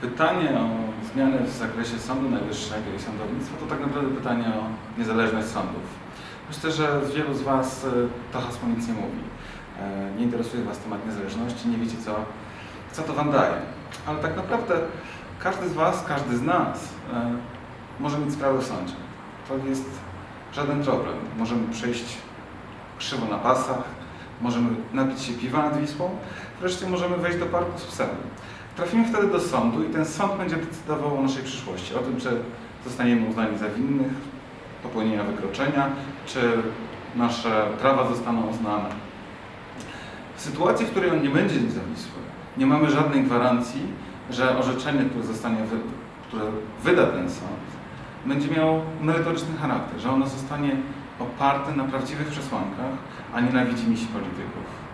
Pytanie o zmiany w zakresie Sądu Najwyższego i sądownictwa to tak naprawdę pytanie o niezależność sądów. Myślę, że wielu z Was e, to hasło nic nie mówi. E, Nie interesuje Was temat niezależności, nie wiecie co, co to Wam daje. Ale tak naprawdę każdy z Was, każdy z nas e, może mieć sprawę w sądzie. To jest żaden problem. Możemy przejść krzywo na pasach, możemy napić się piwa nad Wisłą, wreszcie możemy wejść do parku z psem. Trafimy wtedy do sądu i ten sąd będzie decydował o naszej przyszłości, o tym, czy zostaniemy uznani za winnych popełnienia wykroczenia, czy nasze prawa zostaną uznane. W sytuacji, w której on nie będzie niezawisły, nie mamy żadnej gwarancji, że orzeczenie, które zostanie, które wyda ten sąd, będzie miało merytoryczny charakter, że ono zostanie oparte na prawdziwych przesłankach, a nie na widzimisię polityków.